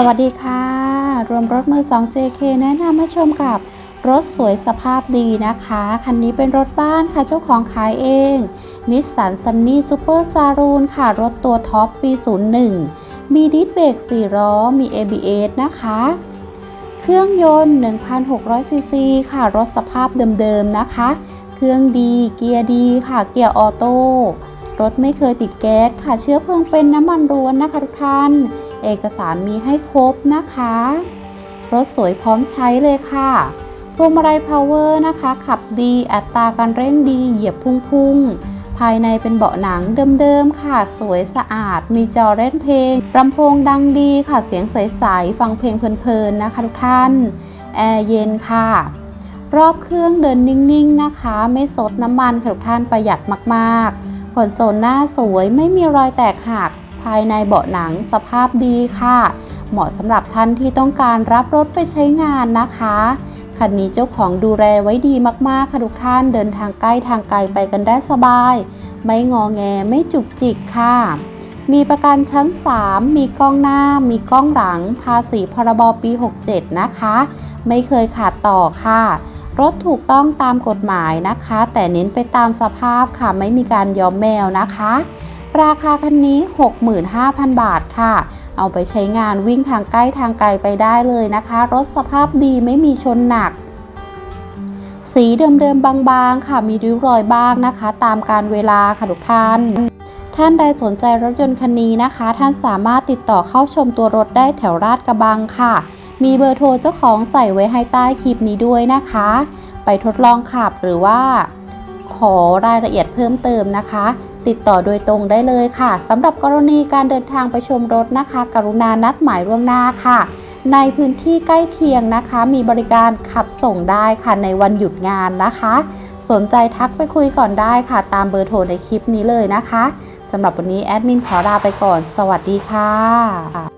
สวัสดีค่ะ รวมรถมือ 2 JK แนะนำมาชมกับรถสวยสภาพดีนะคะ คันนี้เป็นรถบ้านค่ะ เจ้าของขายเองนิสสันซันนี่ซูเปอร์ซารูนค่ะ รถตัวท็อปปี 01 มีดิสเบรก4ล้อ มี ABS นะคะ เครื่องยนต์ 1,600 ซีซี ค่ะ รถสภาพเดิมๆนะคะ เครื่องดี เกียร์ดีค่ะ เกียร์ออโต้ รถไม่เคยติดแก๊สค่ะ เชื้อเพลิงเป็นน้ำมันร้วนนะคะทุกท่าน เอกสารมีให้ครบนะคะ รถสวยพร้อมใช้เลยค่ะพวงมาลัยพาวเวอร์นะคะ ขับดีอัตราการเร่งดีเหยียบพุ่งๆ ภายในเป็นเบาะหนังเดิมๆ ค่ะ สวยสะอาด มีจอเล่นเพลงลำโพงดังดีค่ะ เสียงใสๆ ฟังเพลงเพลินๆ นะคะทุกท่าน แอร์เย็นค่ะ รอบเครื่องเดินนิ่งๆ นะคะ ไม่ซดน้ำมันค่ะทุกท่านประหยัดมากๆคอนโซลหน้าสวยไม่มีรอยแตกหักายในเบาะหนังสภาพดีค่ะ เหมาะสำหรับท่านที่ต้องการรับรถไปใช้งานนะคะคันนี้เจ้าของดูแลไว้ดีมากๆ ค่ะทุกท่านเดินทางใกล้ทางไกลไปกันได้สบาย ไม่งอแงไม่จุกจิกค่ะ มีประกันชั้น 3 มีกล้องหน้า มีกล้องหลัง ภาษีพรบปี 67 นะคะ ไม่เคยขาดต่อค่ะ รถถูกต้องตามกฎหมายนะคะ แต่เน้นไปตามสภาพค่ะ ไม่มีการย้อมแมวนะคะ ราคาคันนี้ 65,000 บาทค่ะ เอาไปใช้งานวิ่งทางใกล้ทางไกลไปได้เลยนะคะ รถสภาพดีไม่มีชนหนัก สีเดิมๆบางๆ ค่ะมีริ้วรอยบ้างนะคะ ตามการเวลาค่ะทุกท่าน ท่านใดสนใจรถยนต์คันนี้นะคะ ท่านสามารถติดต่อเข้าชมตัวรถได้แถวราดกระบังค่ะ มีเบอร์โทรเจ้าของใส่ไว้ให้ใต้คลิปนี้ด้วยนะคะ ไปทดลองขับหรือว่า ขอรายละเอียดเพิ่มเติมนะคะ ติดต่อโดยตรงได้เลยค่ะสำหรับกรณีการเดินทางไปชมรถนะคะ กรุณานัดหมายล่วงหน้าค่ะ ในพื้นที่ใกล้เคียงนะคะ มีบริการขับส่งได้ค่ะในวันหยุดงานนะคะ สนใจทักไปคุยก่อนได้ค่ะ ตามเบอร์โทรในคลิปนี้เลยนะคะสำหรับวันนี้แอดมินขอลาไปก่อน สวัสดีค่ะ